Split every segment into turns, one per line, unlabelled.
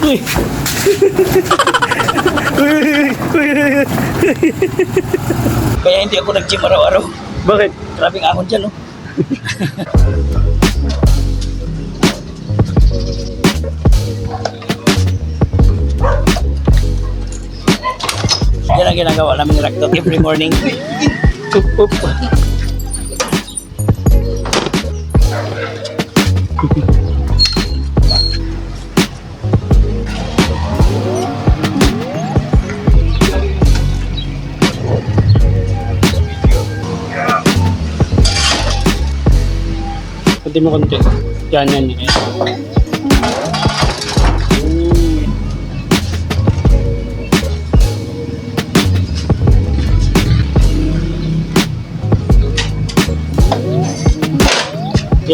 Uy! Uy, uy, uy, uy.
Kaya hindi ako nag-gym araw-araw.
Bakit?
Grabing ahon dyan, no? Yan ang ginagawa namin ni Rakdot every morning.
Up, up. Kunti mo konti. Yan, yan, yan.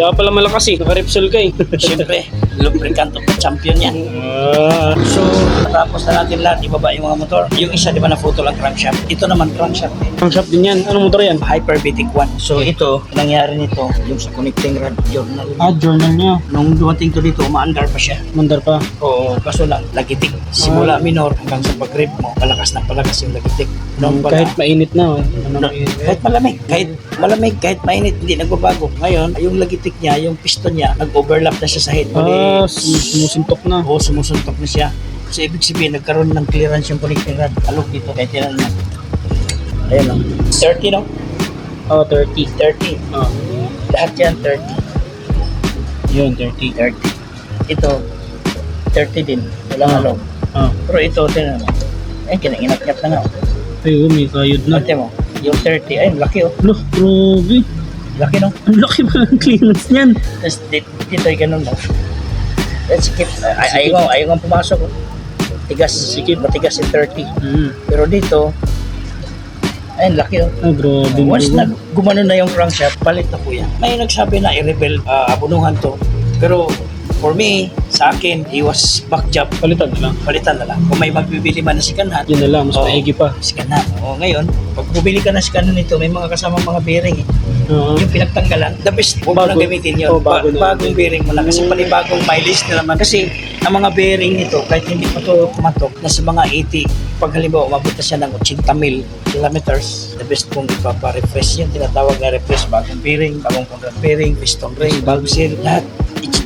Kaya pala malakas eh. Naka-repsol ka eh.
Siyempre, lubricant of the champion yan.
ah.
So, natapos na natin lahat, ibaba yung mga motor. Yung isa, di ba, na photo lang crankshaft. Ito naman, crankshaft.
Ang shop din yan. Anong motor yan?
Hyperbatic 1. So, ito, nangyari nito, yung sa connecting rod journal.
Ah, journal niya.
Nung dumating to dito, umaandar pa siya.
Mandar pa.
Oo, kaso lang, lagitik. Simula minor hanggang sa pag-grip mo, palakas na palakas yung lagitik. Noong pala,
Kahit mainit na. Oh. Ano
no, kahit malamig, kahit malamig, kahit mainit, hindi nagbabago. Ngayon, yung lagitik niya, yung piston niya, nag-overlap na siya sa head.
Ah, sum- sumusuntok na.
Oo, sumusuntok na siya. So, ibig sabihin, nagkaroon ng clearance yung connecting rod. Alok dito, kahit yan lang. Ayan lang. 30, no?
Oh, 30.
30.
Oh,
Lahat yan, 30.
yun, 30.
30. Ito, 30 din. Walang
Ah.
alok.
Ah,
Pero ito, tinan mo. Ay, kinaingat-ingat na nga.
ayun, may kayod na.
Ate mo, yung 30, ay, laki oh.
Loh, grabe.
Laki no?
Ang laki pa ng clearance niyan.
Tapos dito, dito ay ganun lang. Let's skip. Ay, ayaw ayaw nga pumasok. oh. Tigas, sikip, matigas yung 30.
Mm.
Pero dito, ayun, laki oh.
Ah, grabe.
Once
bro.
na gumano na yung crankshaft, palit na po yan. May nagsabi na i-rebel, ah, abunuhan to. Pero for me, sa akin, he was back job.
Palitan na lang.
Palitan na lang. Kung may magbibili man na si Kanhan,
Yun na lang, mas
Oo.
maigi pa.
si Kanhan. O ngayon, pag bumili ka na si Kanhan nito, may mga kasamang mga bearing eh.
Oo.
yung pinagtanggalan, the best, huwag mo
Bago.
nang gamitin yun.
Oh, bago na.
bagong bearing mo na. Kasi panibagong mileage na naman. Kasi ang mga bearing nito, kahit hindi pa ito pumatok, nasa mga 80, pag halimbawa umabot na siya ng 80 mil kilometers, the best kung ipapa-refresh yan, tinatawag na refresh, bagong bearing, bagong contract bearing, piston ring, bagong seal, lahat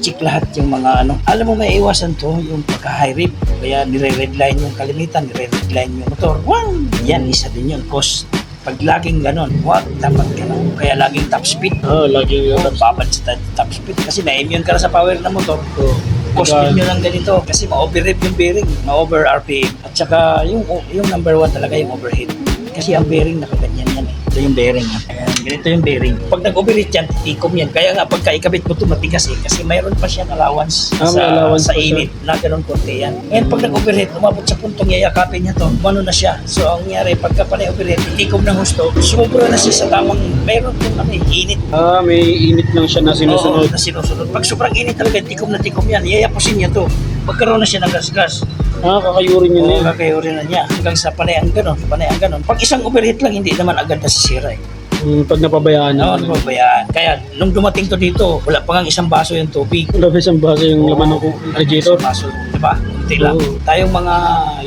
i-check lahat yung mga ano. Alam mo, may iwasan to, yung pagka-high rip. Kaya nire-redline yung kalimitan, nire-redline yung motor. Wow! Yan, isa din yun. Cause pag laging ganon, wag dapat ganon. Kaya laging top speed.
Ah, lagi yung
Oh, babad sa top speed kasi na-immune ka na sa power ng motor.
Oh.
Cost
Diba?
nyo lang ganito kasi ma-overrev yung bearing, ma-over RPM. At saka yung yung number one talaga yung overheat. Kasi ang bearing nakaganyan yan eh. Ito yung bearing. Ayan, ganito yung bearing. Pag nag-overheat yan, titikom yan. Kaya nga pagka ikabit mo ito matigas eh. Kasi mayroon pa siyang allowance
Ah,
sa,
allowance
sa
pa siya.
init na ganun konti yan. Ngayon pag nag-overheat, umabot sa puntong yayakapin niya to, umano na siya. So ang nangyari, pagka pa na-overheat, titikom ng husto, sumubra na siya sa tamang, mayroon pong ano, eh, init
Ah, may init lang siya na sinusunod.
Oo, na sinusunod. Pag sobrang init talaga, tikom na tikom yan. Yayapusin niya to. Magkaroon na siya ng gas-gas.
Ah, kakayurin niya na
Oo,
yun.
kakayurin na niya. Hanggang sa panay ang ganon, panay ang ganon. Pag isang overheat lang, hindi naman agad nasisira eh.
Hmm, pag napabayaan
Oo,
na.
ba yan? Kaya, nung dumating to dito, wala pa nga isang baso yung tubig.
Labas ang basa yung
Oo.
laman ng radiator.
Isang baso, di ba? Kunti lang.
Oo.
Tayong mga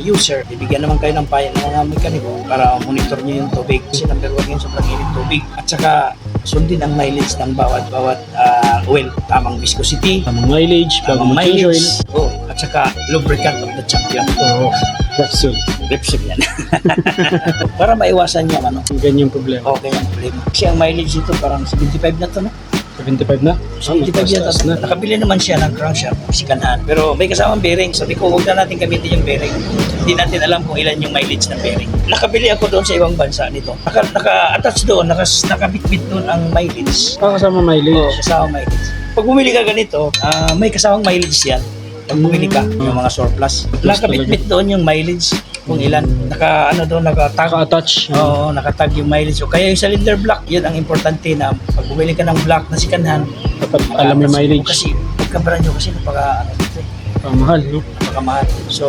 user, bibigyan naman kayo ng payan ng mga mekaniko para monitor nyo yung tubig. Kasi number one yun, sobrang init tubig. At saka, sundin ang mileage ng bawat bawat ah, oil. Tamang viscosity,
Tamang mileage, bago
Tamang
mag-change oil.
mileage. Oh, at saka lubricant of the champion.
Oo. Repsol.
Repsol yan. Para maiwasan yung ano.
Ang ganyang problema.
Okay yung problema. Kasi ang mileage dito parang 75 na to, no?
75 na?
75 yan.
taas na.
Nakabili naman siya ng crankshaft, sikanhan. Pero may kasamang bearing. Sabi ko, huwag na natin gamitin yung bearing. Hindi natin alam kung ilan yung mileage ng bearing. Nakabili ako doon sa ibang bansa nito. Naka, naka-attach doon, naka, nakabitbit doon ang mileage.
Ah, kasama
Oo,
mileage.
kasama mileage. Pag bumili ka ganito, ah, may kasamang mileage yan. Pag bumili ka, yung mga
surplus.
Nakabitbit doon yung mileage kung ilan. Naka, ano doon, nakatag.
Naka-attach.
Oo, nakatag yung mileage. So, kaya yung cylinder block, yun ang importante na pag bumili ka ng block na sikanhan,
Dapat alam yung mileage.
Kasi, pagka brand new kasi napaka, ano dito eh,
Ah, mahal, no?
napakamahal. So,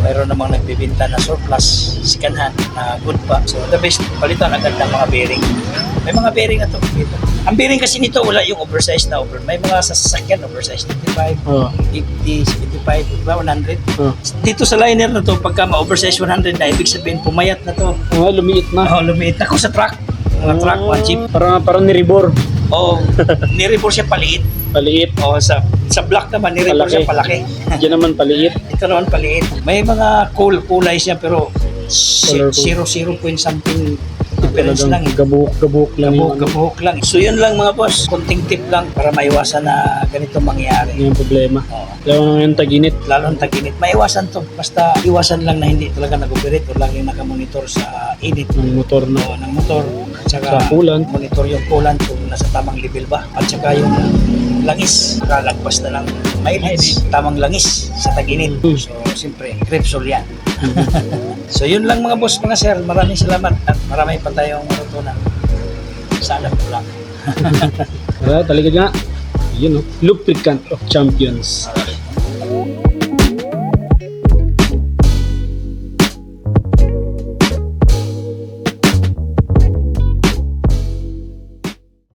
mayroon namang nagbibinta na surplus, second hand, na good pa. So the best, palitan agad ng mga bearing. May mga bearing na to dito. Ang bearing kasi nito wala yung oversized na over. May mga sasakyan oversized 55,
Oh.
50, 75, diba, 100.
Oh.
Dito sa liner na to, pagka ma-oversize 100 na, ibig sabihin pumayat na to.
Ah, lumiit na.
Oh, lumiit ako sa truck. Mga truck,
Ah,
one jeep.
Parang, parang niribor.
Oh, nireport siya paliit.
Paliit.
Oh, sa sa black naman, nireport siya palaki.
Diyan naman paliit.
Ito naman paliit. May mga cool kulay siya pero si-
Colorful.
zero, zero point something difference lang. eh.
Gabuk, gabuk lang
Gabuhok,
yung, ano,
gabuhok lang. So yun lang mga boss. Kunting tip lang para maiwasan na ganito mangyari.
yung problema.
Oh.
Lalo na yung taginit.
Lalo ang taginit. Maiwasan to. Basta iwasan lang na hindi talaga nag-operate o laging nakamonitor sa init
ng motor na
o ng motor. At saka
Sa coolant.
monitor yung coolant kung nasa tamang level ba. At saka yung langis. Lalagpas na lang mileage. Tamang langis sa taginit.
Hmm.
So, siyempre, Crepsol yan. so, yun lang mga boss, mga sir. Maraming salamat at marami pa tayong marutunan. Sana po lang.
Kaya talaga nga, yun o, lubricant of champions.